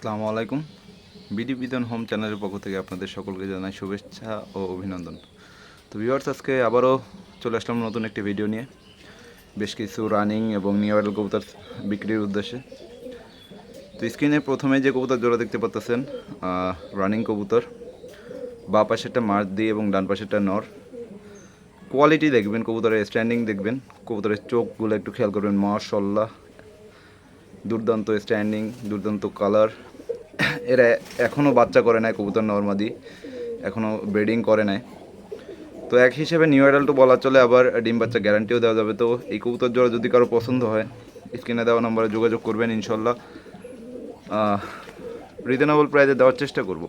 আসসালামু আলাইকুম। বিডি বিধান হোম চ্যানেলের পক্ষ থেকে আপনাদের সকলকে জানাই শুভেচ্ছা ও অভিনন্দন। তো ভিউয়ার্স আজকে আবারও চলে আসলাম নতুন একটি ভিডিও নিয়ে। বেশ কিছু রানিং এবং নিউ কবুতর বিক্রির উদ্দেশ্যে। তো স্ক্রিনে প্রথমে যে কবুতর জোড়া দেখতে পাচ্ছেন রানিং কবুতর। বা পাশেরটা মার দিয়ে এবং ডান পাশেরটা নর। কোয়ালিটি দেখবেন, কবুতরের স্ট্যান্ডিং দেখবেন। কবুতরের চোখগুলো একটু খেয়াল করবেন মাশাল্লাহ দুর্দান্ত স্ট্যান্ডিং দুর্দান্ত কালার এরা এখনও বাচ্চা করে নাই, কবুতর নর্মাদি এখনও ব্রিডিং করে নাই। তো এক হিসেবে নিউ অ্যাডাল্টও বলা চলে, আবার ডিম বাচ্চা গ্যারান্টিও দেওয়া যাবে। তো এই কবুতর জোড়া যদি কারও পছন্দ হয় স্ক্রিনে দেওয়া নম্বরে যোগাযোগ করবেন, ইনশাল্লাহ। রিজনেবল প্রাইসে দেওয়ার চেষ্টা করব।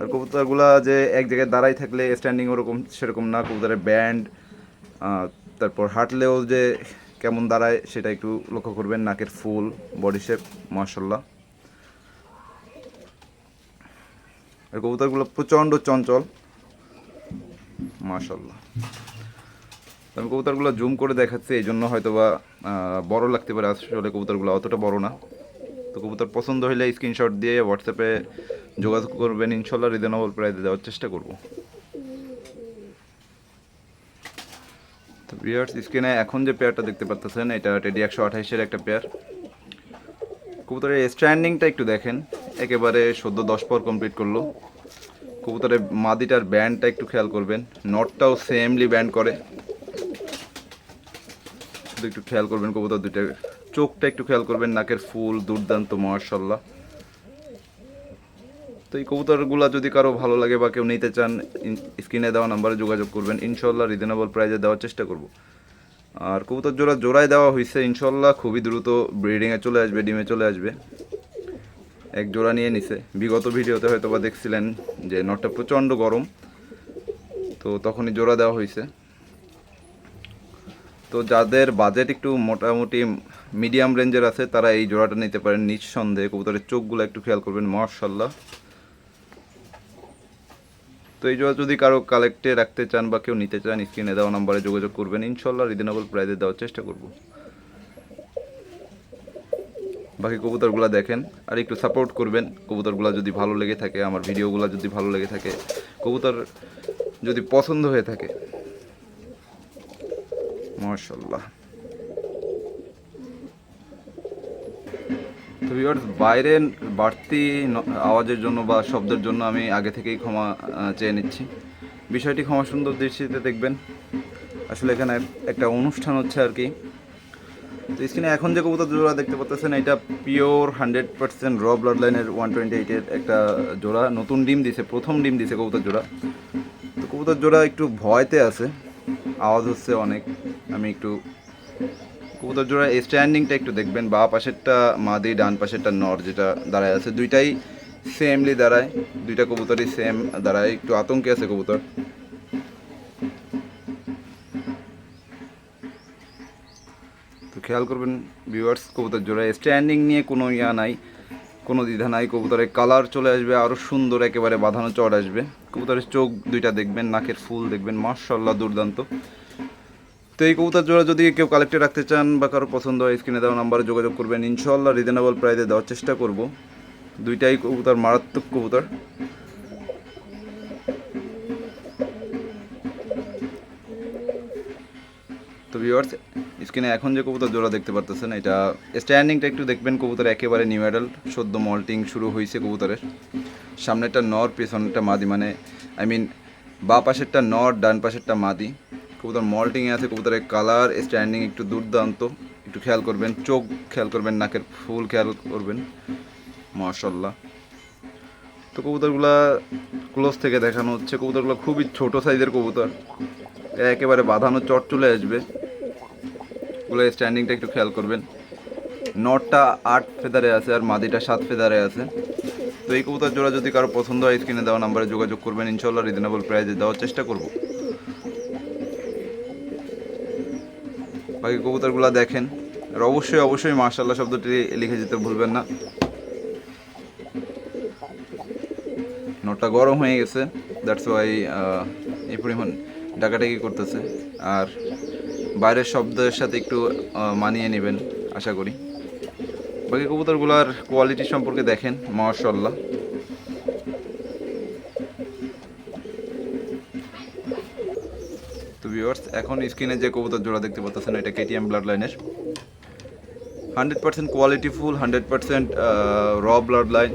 আর কবুতরগুলা যে এক জায়গায় দাঁড়াই থাকলে স্ট্যান্ডিং ওরকম, সেরকম না। কবুতরের ব্যান্ড তারপর হাঁটলেও যে কেমন দাঁড়ায়, সেটা একটু লক্ষ্য করবেন। নাকের ফুল বডি শেপ মার্শাল্লাহ আর কবুতরগুলো প্রচণ্ড চঞ্চল। মার্শাল্লাহ আমি কবুতরগুলো জুম করে দেখাচ্ছি, এই জন্য হয়তো বা বড় লাগতে পারে। আসলে কবুতরগুলো অতটা বড় না। তো কবুতর পছন্দ হলে স্ক্রিনশট দিয়ে হোয়াটসঅ্যাপে যোগাযোগ করবেন। ইনশাল্লাহ রিজনেবল প্রাইসে দেওয়ার চেষ্টা করব। তো বিয়ার্স স্ক্রিনে এখন যে পেয়ারটা দেখতে পাচ্ছেন এটা টেডি একশো আঠাইশের একটা পেয়ার কবুতরের স্ট্যান্ডিংটা একটু দেখেন। একেবারে সদ্য দশ পর কমপ্লিট করল। কবুতরের মাদিটার ব্যান্ডটা একটু খেয়াল করবেন। নটটাও সেমলি ব্যান্ড করে। একটু খেয়াল করবেন কবুতর দুইটার। চোখটা একটু খেয়াল করবেন, নাকের ফুল, দুর্দান্ত মার্শাল্লাহ তো এই কবুতরগুলো যদি কারও ভালো লাগে বা কেউ নিতে চান স্ক্রিনে দেওয়া নাম্বারে যোগাযোগ করবেন। ইনশাল্লাহ রিজনেবল প্রাইজে দেওয়ার চেষ্টা করব। আর কবুতর জোড়া জোড়ায় দেওয়া হয়েছে ইনশাল্লাহ খুবই দ্রুত ব্রিডিংয়ে চলে আসবে, ডিমে চলে আসবে। এক জোড়া নিয়ে নিছে। বিগত ভিডিওতে হয়তো বা দেখছিলেন যে নটটা প্রচণ্ড গরম। তো তখনই জোড়া দেওয়া হয়েছে তো যাদের বাজেট একটু মোটামুটি মিডিয়াম রেঞ্জের আছে, তারা এই জোড়াটা নিতে পারেন নিঃসন্দেহে। কবুতরের চোখগুলো একটু খেয়াল করবেন মার্শাল্লাহ তো এই জোড়া যদি কারও কালেক্টে রাখতে চান বা কেউ নিতে চান, স্ক্রিনে দেওয়া নাম্বারে যোগাযোগ করবেন। ইনশাল্লাহ রিজনেবল প্রাইসে দেওয়ার চেষ্টা করব। বাকি কবুতরগুলো দেখেন আর একটু সাপোর্ট করবেন। কবুতরগুলো যদি ভালো লেগে থাকে, আমার ভিডিওগুলো যদি ভালো লেগে থাকে, কবুতর যদি পছন্দ হয়ে থাকে। মার্শাল্লাহ তো ভিউয়ার্স বাইরে বাড়তি আওয়াজের জন্য বা শব্দের জন্য আমি আগে থেকেই ক্ষমা চেয়ে নিচ্ছি। বিষয়টি ক্ষমা সুন্দর দৃষ্টিতে দেখবেন। আসলে এখানে একটা অনুষ্ঠান হচ্ছে আর কি। তো স্ক্রিনে এখন যে কবুতর জোড়া দেখতে পাচ্ছেন এটা পিওর হান্ড্রেড পার্সেন্ট র ব্লাড লাইনের ওয়ান টোয়েন্টি এইটের একটা জোড়া। নতুন ডিম দিছে, প্রথম ডিম দিছে কবুতর জোড়া। তো কবুতর জোড়া একটু ভয়তে আছে, আওয়াজ হচ্ছে অনেক। আমি একটু কবুতর জোড়া স্ট্যান্ডিংটা একটু দেখবেন, বা পাশেরটা মাদি, ডান পাশেরটা নর যেটা দাঁড়ায় আছে। দুইটাই সেমলি দাঁড়ায়, দুইটা কবুতরই সেম দাঁড়ায়। একটু আতঙ্কে আছে কবুতর। খেয়াল করবেন ভিউয়ার্স কবুতর জোড়া স্ট্যান্ডিং নিয়ে কোনো ইয়া নাই, কোনো দ্বিধা নাই, কবুতরের কালার চলে আসবে আরও সুন্দর একেবারে বাঁধানো চড় আসবে। কবুতরের চোখ দুইটা দেখবেন, নাকের ফুল দেখবেন মার্শাল্লাহ দুর্দান্ত। তো এই কবুতর জোড়া যদি কেউ কালেক্টে রাখতে চান বা কারও পছন্দ হয় স্ক্রিনে দেওয়া নাম্বারে যোগাযোগ করবেন। ইনশাল্লাহ রিজনেবল প্রাইসে দেওয়ার চেষ্টা করব। দুইটাই কবুতর মারাত্মক কবুতর। তো ভিউয়ার্স স্ক্রিনে এখন যে কবুতর জোড়া দেখতে পারতেছেন, এটা স্ট্যান্ডিংটা একটু দেখবেন, কবুতর একেবারে নিউ অ্যাডাল সদ্য মল্টিং শুরু হয়েছে কবুতরের। সামনেরটা নর, পেছনেরটা মাদি মানে আই মিন বা পাশেরটা নর, ডান পাশেরটা মাদি। কবুতর মল্টিংয়ে আছে, কবুতরের কালার স্ট্যান্ডিং একটু দুর্দান্ত। একটু খেয়াল করবেন, চোখ খেয়াল করবেন, নাকের ফুল খেয়াল করবেন। মাশাল্লাহ তো কবুতরগুলা ক্লোজ থেকে দেখানো হচ্ছে। কবুতরগুলো খুবই ছোট সাইজের কবুতর। একেবারে বাঁধানো চট চলে আসবে। ওগুলো স্ট্যান্ডিংটা একটু খেয়াল করবেন। নটটা আট ফেদারে আছে আর মাদিটা সাত ফেদারে আছে। তো এই কবুতর জোড়া যদি কারও পছন্দ হয় স্ক্রিনে দেওয়া নাম্বারে যোগাযোগ করবেন। ইনশাল্লাহ রিজনেবল প্রাইজে দেওয়ার চেষ্টা করব। বাকি কবুতরগুলো দেখেন। আর অবশ্যই অবশ্যই মার্শাল্লাহ শব্দটি লিখে যেতে ভুলবেন না। নটটা গরম হয়ে গেছে। দ্যাটস ওয়াই এই পরিমাণ ডাকাডাকি করতেছে। আর বাইরের শব্দের সাথে একটু মানিয়ে নেবেন, আশা করি। বাকি কবুতরগুলোর কোয়ালিটি সম্পর্কে দেখেন মাশাল্লাহ তো ভিউয়ার্স এখন স্ক্রিনে যে কবুতর জোড়া দেখতে পাচ্ছেন, এটা কেটিএম ব্লাড লাইনের hundred percent quality full hundred percent র ব্লাড লাইন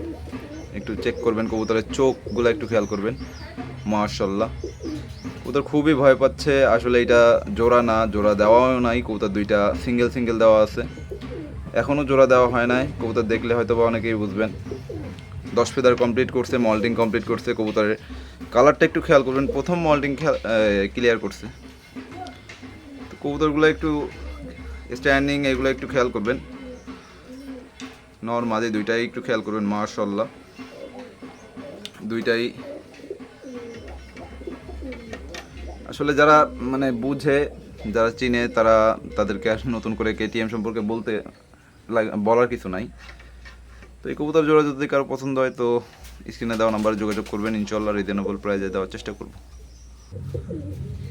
একটু চেক করবেন কবুতরের চোখগুলো, একটু খেয়াল করবেন। মাশাল্লাহ কবুতর খুবই ভয় পাচ্ছে। আসলে এটা জোড়া না, জোড়া দেওয়াও নাই। কবুতর দুইটা সিঙ্গেল সিঙ্গেল দেওয়া আছে। এখনও জোড়া দেওয়া হয় নাই। কবুতর দেখলে হয়তো বা অনেকেই বুঝবেন। দশ ফেদার কমপ্লিট করছে মল্টিং কমপ্লিট করছে কবুতরের। কালারটা একটু খেয়াল করবেন। প্রথম মল্টিং ক্লিয়ার করছে। তো কবুতরগুলো একটু স্ট্যান্ডিং এগুলো একটু খেয়াল করবেন। নর মাঝে দুইটাই একটু খেয়াল করবেন মার্শাল্লাহ দুইটাই আসলে যারা মানে বুঝে, যারা চিনে, তারা তাদেরকে নতুন করে কেটিএম সম্পর্কে বলতে বলার কিছু নাই। তো এই কবুতর জোড়া যদি কারও পছন্দ হয়, তো স্ক্রিনে দেওয়া নাম্বারে যোগাযোগ করবেন। ইনশাল্লাহ রিজনেবল প্রাইজে দেওয়ার চেষ্টা করব।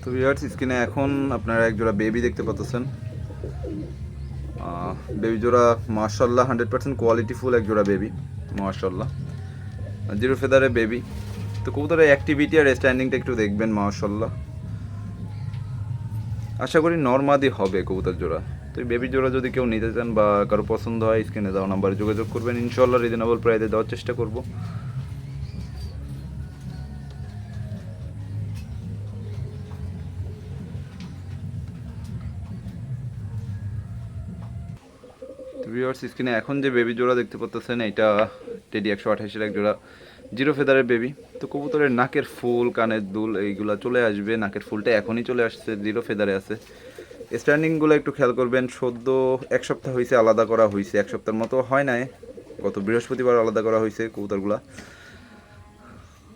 তো ভিউয়ার্স স্ক্রিনে এখন আপনারা এক জোড়া বেবি দেখতে পাচ্ছেন। বেবি জোড়া মার্শাল্লাহ হান্ড্রেড পার্সেন্ট কোয়ালিটিফুল এক জোড়া বেবি মার্শাল্লাহ জিরো ফেদারে বেবি তো কবুতরের অ্যাক্টিভিটি আর স্ট্যান্ডিংটা একটু দেখবেন মার্শাল্লাহ আশা করি নর্মাদি হবে কবুতর জোড়া। তো এই বেবি জোড়া যদি কেউ নিতে চান বা কারও পছন্দ হয় স্ক্রিনে দেওয়া নাম্বারে যোগাযোগ করবেন। ইনশাল্লাহ রিজনেবল প্রাইসে দেওয়ার চেষ্টা করব। স্ক্রিনে এখন যে বেবি জোড়া দেখতে পাচ্ছেন এটা টেডি একশো আঠাশের এক জোড়া। জিরো ফেদারের বেবি তো কবুতরের নাকের ফুল, কানের দুল এইগুলা চলে আসবে। নাকের ফুলটা এখনই চলে আসছে, জিরো ফেদারে আছে। স্ট্যান্ডিংগুলো একটু খেয়াল করবেন, সদ্য এক সপ্তাহ হয়েছে আলাদা করা হয়েছে এক সপ্তাহের মতো হয় নাই। গত বৃহস্পতিবার আলাদা করা হয়েছে কবুতরগুলা।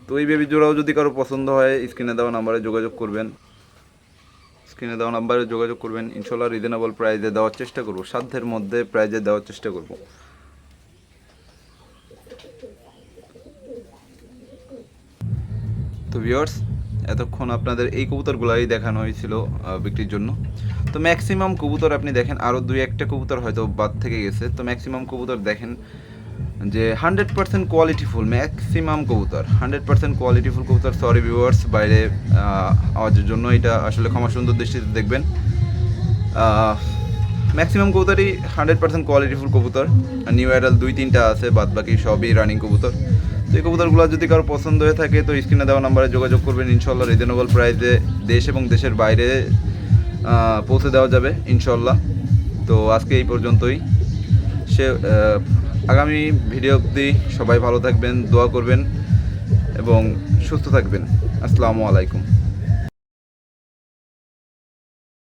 তো এই বেবি জোড়াও যদি কারও পছন্দ হয় স্ক্রিনে দেওয়া নাম্বারে যোগাযোগ করবেন। স্ক্রিনে দেওয়া নাম্বারে যোগাযোগ করবেন। ইনশাল্লাহ রিজনেবল প্রাইজে দেওয়ার চেষ্টা করব। সাধ্যের মধ্যে প্রাইজে দেওয়ার চেষ্টা করব। তো ভিউয়ার্স এতক্ষণ আপনাদের এই কবুতরগুলাই দেখানো হয়েছিল বিক্রির জন্য। তো ম্যাক্সিমাম কবুতর আপনি দেখেন আরও দুই একটা কবুতর হয়তো বাদ থেকে গেছে। তো ম্যাক্সিমাম কবুতর দেখেন যে hundred percent quality full maximum কবুতর। হান্ড্রেড পার্সেন্ট কোয়ালিটিফুল কবুতর সরি ভিউয়ার্স বাইরে আওয়াজের জন্য এটা আসলে ক্ষমা সুন্দর দৃষ্টিতে দেখবেন। ম্যাক্সিমাম কবুতরই হান্ড্রেড পার্সেন্ট কোয়ালিটিফুল কবুতর। নিউ অ্যাডাল দুই তিনটা আছে বাদ বাকি সবই রানিং কবুতর। তো এই কবুতরগুলো যদি কারও পছন্দ হয়ে থাকে, তো স্ক্রিনে দেওয়া নাম্বারে যোগাযোগ করবেন। ইনশাল্লাহ রিজনেবল প্রাইসে দেশ এবং দেশের বাইরে পৌঁছে দেওয়া যাবে ইনশাল্লাহ তো আজকে এই পর্যন্তই। সে আগামী ভিডিও অবধি সবাই ভালো থাকবেন, দোয়া করবেন এবং সুস্থ থাকবেন। আসসালামু আলাইকুম।